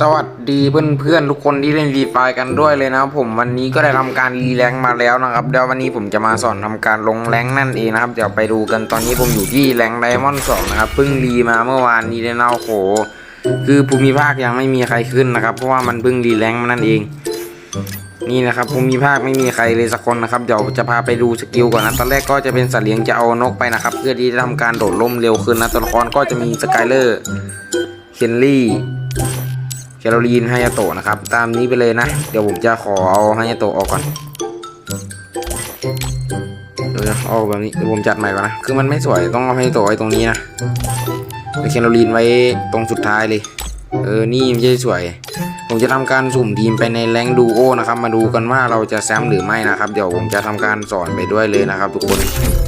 สวัสดีเพื่อนๆทุกคนที่เล่นรีไฟกันด้วยเลยนะครับผมวันนี้ก็ได้ทำการรีแรงมาแล้วนะครับเดี๋ยววันนี้ผมจะมาสอนทำการลงแรงนั่นเองนะครับเดี๋ยวไปดูกันตอนนี้ผมอยู่ที่แรงไดมอนด์สองนะครับเพิ่งรีมาเมื่อวานนี้เลยนะโอ้โหคือภูมิภาคยังไม่มีใครขึ้นนะครับ เพราะว่ามันเพิ่งรีแรงมานั่นเอง นี่นะครับภูมิภาคไม่มีใครเลยสักคนนะครับเดี๋ยวจะพาไปดูสกิลก่อนนะตอนแรกก็จะเป็นสัตว์เลี้ยงจะเอานกไปนะครับ เพื่อที่จะทำการโดดล่มเร็วขึ้นนะตัวละครก็จะมีสกายเลอร์เคนลี่ แคโรลีนไฮยาโตะนะครับ ตามนี้ไปเลยนะ เดี๋ยวผมจะขอเอาไฮยาโตะออกก่อนเดี๋ยวเอาแบบนี้เดี๋ยวผมจัดใหม่ก่อนนะ คือมันไม่สวยต้องเอาไฮยาโตะไว้ตรงนี้นะเดี๋ยวแคโรลีนไว้ตรงสุดท้ายเลย เออ นี่ไม่ใช่สวย ผมจะทำการสุ่มทีมไปในแรงดูโอนะครับ มาดูกันว่าเราจะแซมหรือไม่นะครับ เดี๋ยวผมจะทำการสอนไปด้วยเลยนะครับ ทุกคน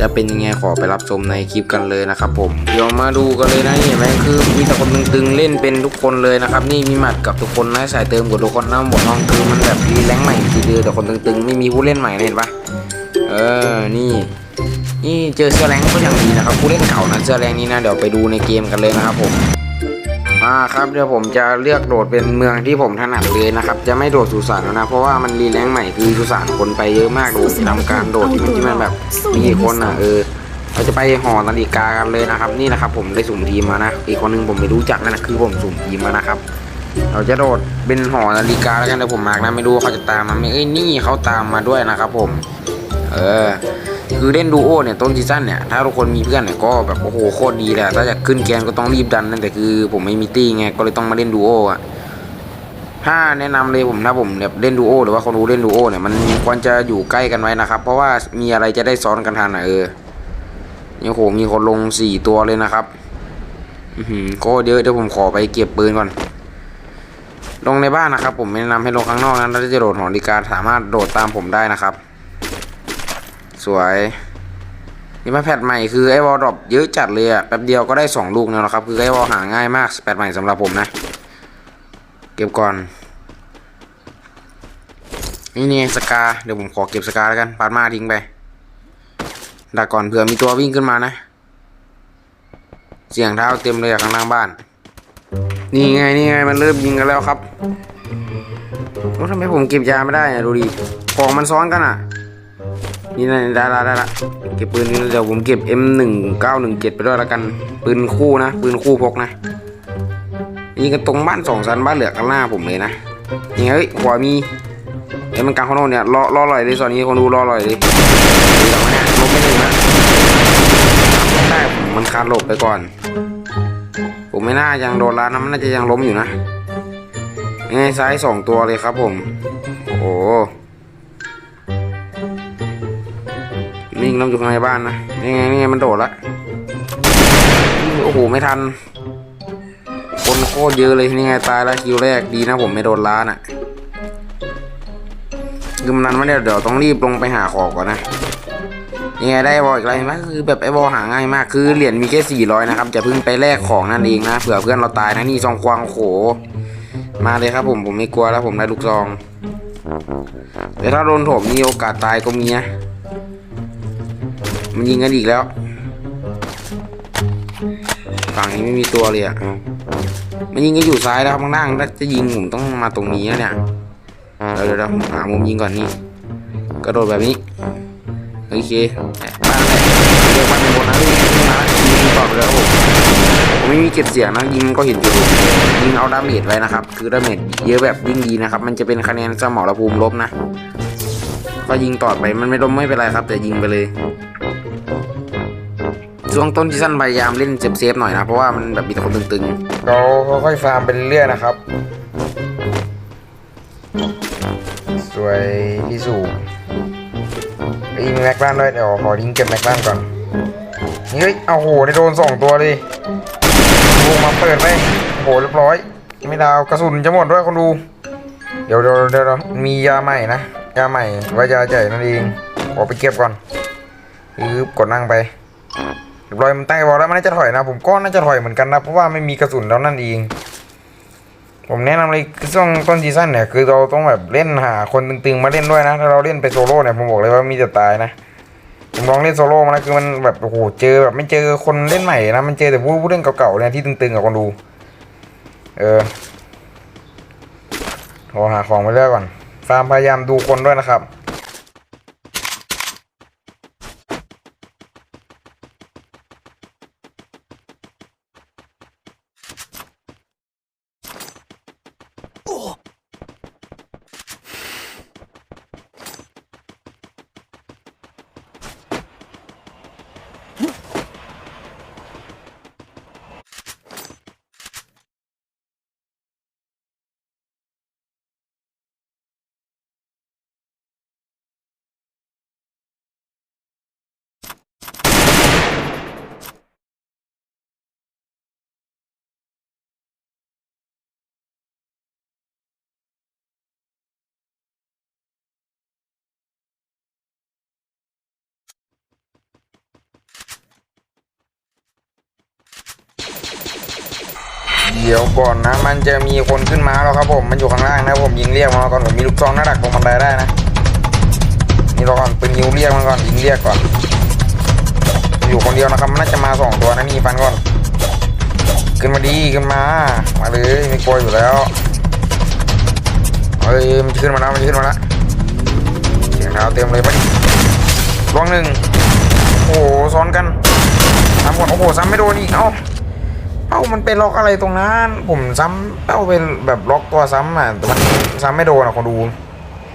จะเป็นยังไงขอไปรับชมในคลิปกันเลยนะครับผมเดี๋ยวมาดูกันเลยนะนี่เห็นไหมคือมีแต่คนตึงๆเล่นเป็นทุกคนเลยนะครับนี่มีหมัดกับทุกคนนะสายเติมกับทุกคนนะหมดน้องคือมันแบบรีแรงใหม่ทีเดียวแต่คนตึงๆ ไม่มีผู้เล่นใหม่เห็นปะเออนี่นี่เจอเสื้อแรงก็ยังดีนะครับผู้เล่นเก่านะเสื้อแรงนี้นะเดี๋ยวไปดูในเกมกันเลยนะครับผม มาครับเดี๋ยวผมจะเลือกโดดเป็นเมืองที่ผมถนัดเลยนะครับ จะไม่โดดสุสานแล้วนะ เพราะว่ามันรีแรงค์ใหม่คือสุสานคนไปเยอะมากดูทำการโดดที่มันที่มันแบบมีคนอะเออเราจะไปหอนาฬิกากันเลยนะครับ นี่นะครับ ผมได้สุ่มทีมมานะอีกคนนึงผมไม่รู้จักนะนะคือผมสุ่มทีมมานะครับ เราจะโดดเป็นหอนาฬิกาแล้วกันเดี๋ยวผมมากนะไม่รู้เขาจะตามมาไหมเอ้ยนี่เขาตามมาด้วยนะครับ ผม เออ คือเล่นดูโอเนี่ยต้นซีซั่นเนี่ยถ้าทุกคนมีเพื่อนเนี่ยก็แบบโอ้โหโคตรดีเลยอะถ้าจะขึ้นแกนก็ต้องรีบดันนั่นแต่คือผมไม่มีตี้ไงก็เลยต้องมาเล่นดูโออะถ้าแนะนำเลยผมถ้าผมแบบเล่นดูโอหรือว่าคนรู้เล่นดูโอเนี่ยมันควรจะอยู่ใกล้กันไว้นะครับ เพราะว่ามีอะไรจะได้ซ้อนกันทันอะเออนี่โหมีคนลงสี่ตัวเลยนะครับอือหือโคตรเยอะเดี๋ยวผมขอไปเก็บปืนก่อน ลงในบ้านนะครับ ผมแนะนำให้ลงข้างนอกนะถ้าจะโดดหอนาฬิกาสามารถโดดตามผมได้นะครับ สวย นี่มาแพทใหม่คือไอ้วอลดรอปเยอะจัดเลยอะแป๊บเดียวก็ได้สองลูกแล้วนะครับ คือไอ้วอลหาง่ายมากแพทใหม่สำหรับผมนะ เก็บก่อน นี่นี่สกา เดี๋ยวผมขอเก็บสกาแล้วกันปาดมาทิ้งไปดักก่อนเผื่อมีตัววิ่งขึ้นมานะ เสียงเท้าเต็มเลยข้างล่างบ้าน นี่ไงนี่ไงมันเริ่มยิงกันแล้วครับแล้วทำไมผมเก็บยาไม่ได้อะดูดิของมันซ้อนกันอะ นี่นะได้ละได้ละเก็บปืนนี้เดี๋ยวผมเก็บ M1917 ไปด้วยละกัน ปืนคู่นะ ปืนคู่พกนะยิงกันตรงบ้านสองชั้นบ้านเหลือข้างหน้าผมเลยนะยังไงเฮ้ยขวามีเอ้มันกลางข้างนอกเนี่ยรอรอลอยเลยตอนนี้คนดูรอลอยเลยเลยลบไม่หนึ่งนะไม่ได้ผมมันคาดหลบไปก่อน ผมไม่น่ายังโดนร้านนะมันน่าจะยังล้มอยู่นะยังไงซ้ายสองตัวเลยครับผม โอ้ โหนิ่งล้มอยู่ในบ้านนะนี่ไงนี่ไงมันโดดละโอ้โหไม่ทัน คนโคตรเยอะเลยนี่ไงตายล้วคิวแรกดีนะผมไม่โดนล้านอะคือมันนั้นไม่ได้เดี๋ยวต้องรีบลงไปหาของก่อนนะยังไงได้บอลอีกไรนไหมคือแบบไอ้บอลหาง่ายมากคือเหรียญมีแค่สี่ร้อยนะครับจะเพิ่งไปแลกของนั่นเองนะเผื่อเพื่อนเราตายนะนี่ซองควางโอ้โหมาเลยครับผมผมไม่กลัวแล้วผมได้ลูกซองแต่ถ้าโดนโถมมีโอกาสตายก็มีนะ มันยิงกันอีกแล้ว ฝั่งนี้ไม่มีตัวเลยอะมันยิงกันอยู่ซ้ายแล้วครับข้างล่างถ้าจะยิงผมต้องมาตรงนี้นะเนี่ยเดี๋ยวเดี๋ยวหามุมยิงก่อนนี่กระโดดแบบนี้โอเคบ้านอะไรเรียกบ้านเป็นบนนะยิงมายิงต่อไปแล้วผมผมไม่มีเก็บเสียงนะยิงก็เห็นอยู่ยิงเอาดาเมจไว้นะครับ คือดาเมจเยอะแบบยิ่งดีนะครับ มันจะเป็นคะแนนสมอระภูมิลบนะ ก็ยิงต่อไปมันไม่ล้มไม่เป็นไรครับ แต่ยิงไปเลย ช่วงต้นซีซั่นพยายามเล่นเซฟๆหน่อยนะ เพราะว่ามันแบบมีแต่คนตึงๆ เราค่อยๆฟาร์มไปเรื่อยๆนะครับ สวยที่สูงยิงแม็กบ้านด้วยเดี๋ยวขอยิงเก็บแม็กบ้านก่อนนี่เฮ้ยเอาโหได้โดนสองตัวเลยวงมาเปิดไปโอ้โหเรียบร้อย ไม่ดาวกระสุนจะหมดด้วยคนดู เดี๋ยวเดี๋ยวเดี๋ยวมียาใหม่นะยาใหม่ไว่ายาใหญ่นั่นเองขอไปเก็บก่อนปึ๊บกดนั่งไป รียบร้อยมันตั้งไอ้บอลแล้วมันน่าจะถอยนะ ผมก็น่าจะถอยเหมือนกันนะ เพราะว่าไม่มีกระสุนแล้วนั่นเอง ผมแนะนำเลยคือช่วงต้นซีซั่นเนี่ย คือเราต้องแบบเล่นหาคนตึงๆมาเล่นด้วยนะถ้าเราเล่นไปโซโล่เนี่ยผมบอกเลยว่ามีแต่ตายนะผมลองเล่นโซโล่มาแล้วคือมันแบบโอ้โหเจอแบบไม่เจอคนเล่นใหม่นะมันเจอแต่ผู้ผู้เล่นเก่าๆเนี่ยที่ตึงๆกับคนดู เออโทรหาของไปเรื่อยก่อนฟาร์มพยายามดูคนด้วยนะครับ เดี๋ยวก่อนนะ มันจะมีคนขึ้นมาแล้วครับผม มันอยู่ข้างล่างนะผมยิงเรียกมาก่อนผมมีลูกซองหน้าดักตรงบันไดได้นะ นี่เราก่อนปืนยิวเรียกมันก่อนยิงเรียกก่อน อยู่คนเดียวนะครับมันน่าจะมาสองตัวนะนี่ฟันก่อน ขึ้นมาดีขึ้นมา มาเลยไม่กลัวอยู่แล้วเฮ้ยมันขึ้นมาแล้วมันขึ้นมาแล้วเสียงเท้าเต็มเลยปะดิลวงหนึ่งโอ้โหซ้อนกันทำก่อนโอ้โหซ้ำไม่โดนอีกเอ้า เอ้ามันเป็นล็อกอะไรตรงนั้น ผมซ้ำเอ้าเป็นแบบล็อกตัวซ้ำอะแต่มันซ้ำไม่โดนอะคนดู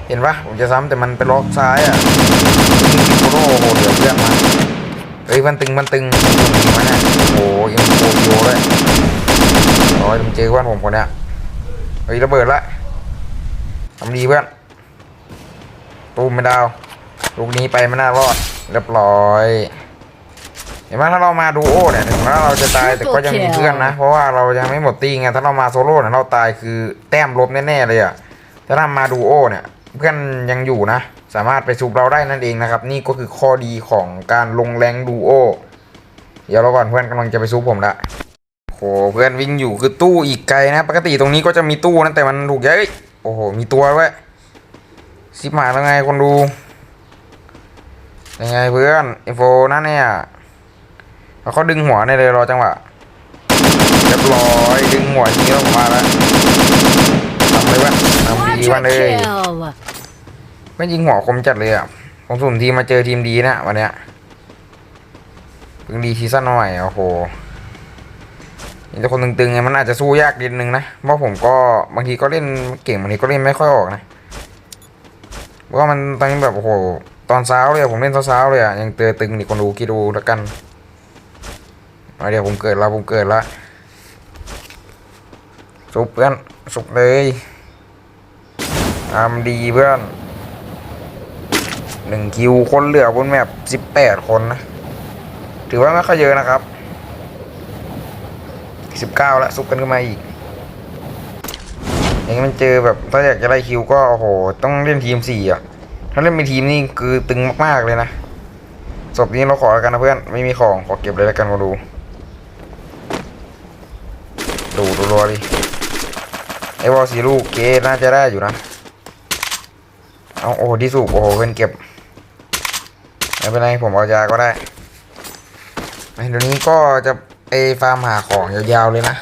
เห็นปะผมจะซ้ำแต่มันเป็นล็อกซ้ายอะโอ้โหเดี๋ยวเพื่อนมาเอ้ยมันตึงมันตึงมันอะโอ้ยยังโคโยเลยรอยผมเจอเพื่อนผมคนเนี้ยเฮ้ยระเบิดละทำดีเพื่อนตูมไม่ดาว ลูกนี้ไปไม่น่ารอด เรียบร้อย เห็นไหมถ้าเรามาดูโอเนี่ยถึงแม้เราจะตายแต่ก็ยังมีเพื่อนนะ เพราะว่าเรายังไม่หมดตีไงถ้าเรามาโซโล่เนี่ยเราตายคือแต้มลบแน่ๆเลยอะถ้าเรามาดูโอเนี่ย เพื่อนยังอยู่นะ สามารถไปซูบเราได้นั่นเองนะครับ นี่ก็คือข้อดีของการลงแรงดูโอเดี๋ยวเราก่อนเพื่อนกำลังจะไปซูบผมละโหเพื่อนวิ่งอยู่คือตู้อีกไกลนะ ปกติตรงนี้ก็จะมีตู้นะแต่มันถูกย้ายเอ้ยโอ้โหมีตัวด้วยสิบหมายแล้วไงคนดูยังไงเพื่อนไอโฟนั่นเนี่ย แล้วเขาดึงหัวในเลยรอจังหวะเรียบร้อยดึงหัวทีแล้วผมมาแล้วทำเลยว่าทำดีวันเลยไม่ยิงหัวคมจัดเลยอะผมสุ่มทีมาเจอทีมดีนะวันเนี้ยเพิ่งดีซีซั่นหม่อยโอ้โหนี่แต่คนตึงๆไงมันอาจจะสู้ยากนิดนึงนะเพราะผมก็บางทีก็เล่นเก่งบางทีก็เล่นไม่ค่อยออกนะเพราะมันตอนนี้แบบโอ้โหตอนเช้าเลยอะผมเล่นเช้าๆเลยอะยังเจอตึงนี่คนดูคิดดูแล้วกัน มาเดี๋ยวผมเกิดแล้วผมเกิดแล้วสุบเพื่อนสุบเลยทำดีเพื่อนหนึ่งคิวคนเหลือบนแมปสิบแปดคนนะ ถือว่าไม่ค่อยเยอะนะครับสิบเก้าแล้วซุบกันขึ้นมาอีก อย่างนี้มันเจอแบบถ้าอยากจะได้คิวก็โอ้โห ต้องเล่นทีมสี่อะ ถ้าเล่นเป็นทีมนี่คือตึงมากๆเลยนะศพนี้เราขอแล้วกันนะเพื่อน ไม่มีของขอเก็บเลยแล้วกันมาดูดูรัวดิ ไอ้บอลสีลูกเกน่าจะได้อยู่นะ เอาโอ้ดิสูบโอ้โหเพื่อนเก็บ ไม่เป็นไรผมเอายาก็ได้ไอ้เดี๋ยวนี้ก็จะไอฟาร์มหาของยาวๆเลยนะ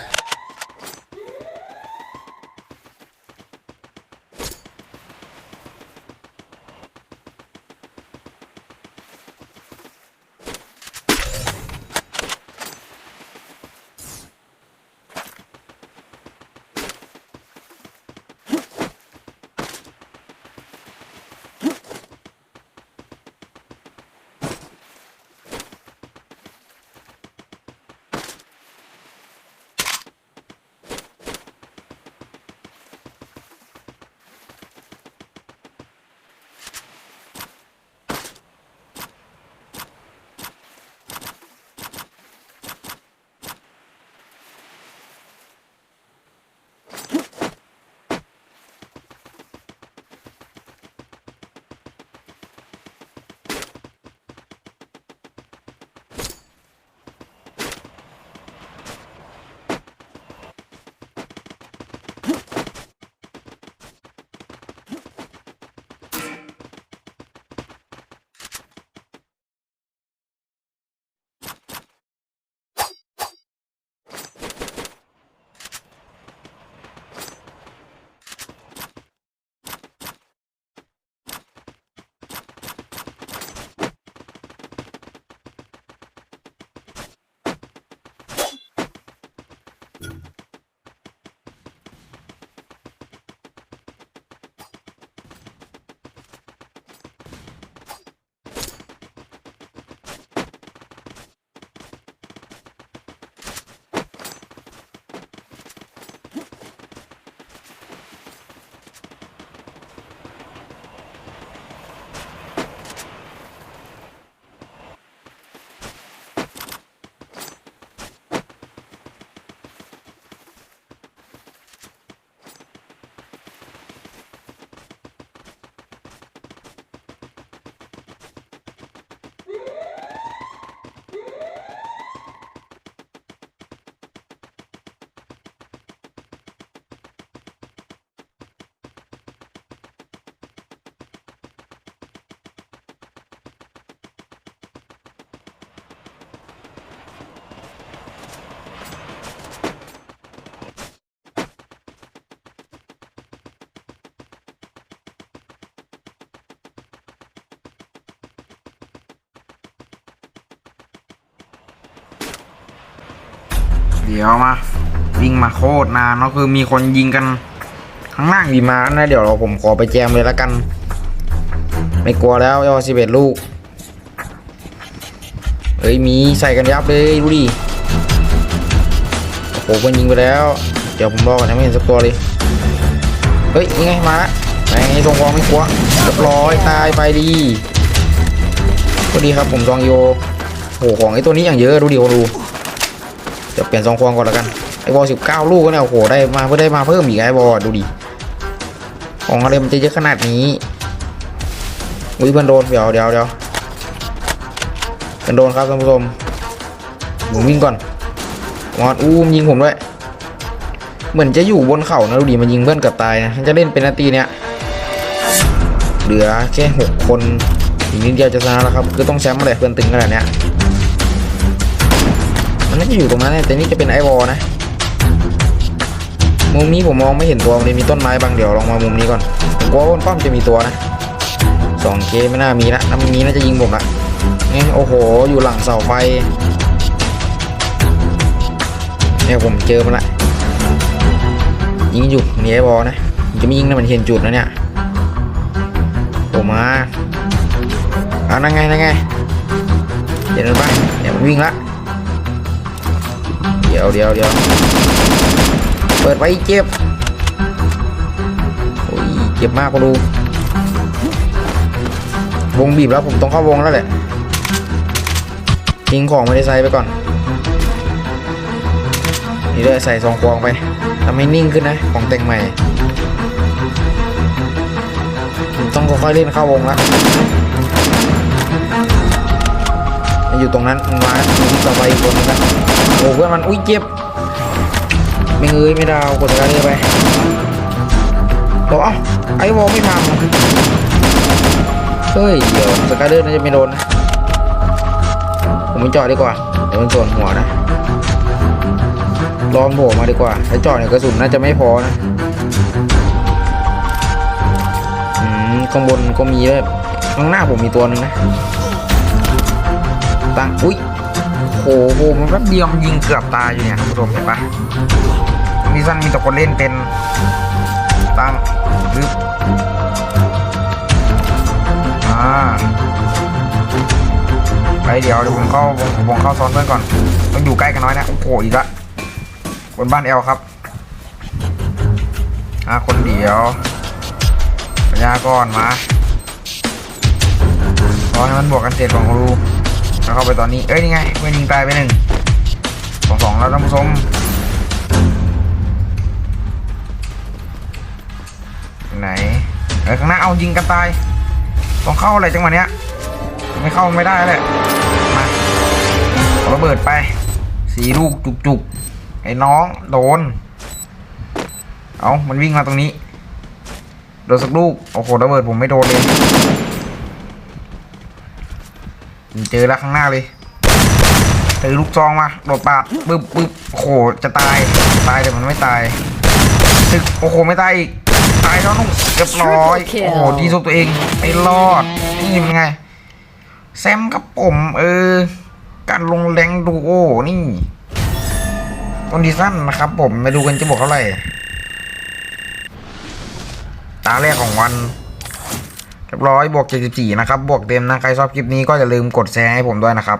ดี๋ยวมา วิ่งมาโคตรนานเนาะคือมีคนยิงกัน ข้างล่างดีมานะเดี๋ยวเราผมขอไปแจมเลยละกัน ไม่กลัวแล้วยอสิบเอ็ดลูกเฮ้ยมีใส่กันยับเลยดูดิโอ้โหมันยิงไปแล้ว เดี๋ยวผมรอก่อนยังไม่เห็นสักตัวเลยเฮ้ยยังไงมาละไงทรงกองไม่กลัวเรียบร้อยตายไปดีก็ดีครับผมซองโยโอ้โหของไอ้ตัวนี้อย่างเยอะดูดิโอดู เดี๋ยวเปลี่ยนซองควงก่อนล้วกันไอ้บอลสิบเก้าลูกก็เนี่ยโอ้โหได้มาเพื่อได้มาเพิ่มอีกไอ้บอลดูดิของอะไรมันจะเยอะขนาดนี้อุ้ยเพื่อนโดนเดี๋ยวเดี๋ยวเดี๋ยวเพื่อนโดนครับท่านผู้ชมผมวิ่งก่อนมอดอู้มยิงผมด้วยเหมือนจะอยู่บนเขานะดูดิมันยิงเพื่อนกับตายนะจะเล่นเป็นนาทีเนี้ยเหลือแค่หกคนอีกนิดเดียวจะชนะแล้วครับคือต้องแชมป์มาเลยเพื่อนตึงขนาดเนี้ยาจะอยู่ตรงนั้นแต่นี่จะเป็นไอวอลนะมุมนี้ผมมองไม่เห็นตัวมันเลยมีต้นไม้บางเดี๋ยวลองมามุมนี้ก่อนผมกลัวว่าป้อมจะมีตัวนะสองเคไม่น่ามีละถ้ามันมีน่าจะยิงผมละนี่โอ้โหอยู่หลังเสาไฟเนี่ยผมเจอมันละยิงอยู่นี่ไอ้บอลนะจะไม่ยิงนะมันเห็นจุดนะเนี่ยโผล่มาอ่านั่งไงนั่งไงเดี๋ยวมันปะเดี๋ยวมันวิ่งละ ดี๋ยวเดี๋ยวเดี๋ยวเปิดไว้เจ็บโอ้ยเจ็บมากก็ดู วงบีบแล้วผมต้องเข้าวงแล้วแหละทิ้งของไม่ได้ใส่ไปก่อนนี่เลยใส่ซองควงไปทำให้นิ่งขึ้นนะของแต่งใหม่ผมต้องค่อยๆเล่นเข้าวงแล้วอยู่ตรงนั้นมาที่ต่อไปอีกคนนึงนะ อ้เพื่อนมันอุ้ยเจ็บไม่เงยไม่ดาวกดสกัดเลยไปบอกเอ้าไอ้วอลไม่ทำเฮ้ยเดี๋ยวสกัดเดอร์น่าจะไม่โดนนะผมไม่จอดดีกว่าเดี๋ยวมันส่วนหัวนะลองโผล่มาดีกว่าถ้าจาะเนี่ยกระสุนน่าจะไม่พอนะอืมข้างบนก็มีด้วยข้างหน้าผมมีตัวหนึ่งนะตั้งอุ้ย โอ้โหมันแป๊บเดียวมันยิงเกือบตายอยู่เนี่ยท่านผู้ชมเห็นปะมีสั้นมีแตะคนเล่นเป็นตั้งรึบอ่าไปเดี๋ยวเดี๋ยวผมเข้าวงวงเข้าซ้อนเพื่อนก่อนต้องอยู่ใกล้กันน้อยนะโอ้โหอีกละบนบ้านแอลครับอ่าคนเดียวปัญญาก่อนมารอให้มันบวกกันเสร็จของรู้ เข้าไปตอนนี้ เอ้ยนี่ไงเพื่อนยิงตายไปหนึ่งสองสองแล้วท่านผู้ชมไหนเอ้ยข้างหน้าเอายิงกันตาย ต้องเข้าอะไรจังหวะเนี้ย ไม่เข้าไม่ได้เลยมาเอาระเบิดไป สีลูกจุกๆ ไอ้น้องโดน เอามันวิ่งมาตรงนี้ โดนสักลูก โอ้โหระเบิดผมไม่โดนเลย เจอแล้วข้างหน้าเลยเจอลูกซองมาโดดปาดปึ๊บปึ๊บโอ้โหจะตายตายแต่มันไม่ตายตึกโอ้โหไม่ตายอีกตายแล้วนุ่งเรียบร้อย Triple kill โอ้โหดีสุดตัวเองไม่รอดนี่เป็นไงแซมกับผมเออ การลงแรงดูโอนี่ต้นดีสั้นนะครับ ผมมาดูกันจะบอกเท่าไหร่ตาแรกของวัน ร้อยบวกเจ็ดสิบสี่นะครับบวกเต็มนะใครชอบคลิปนี้ก็อย่าลืมกดแชร์ให้ผมด้วยนะครับ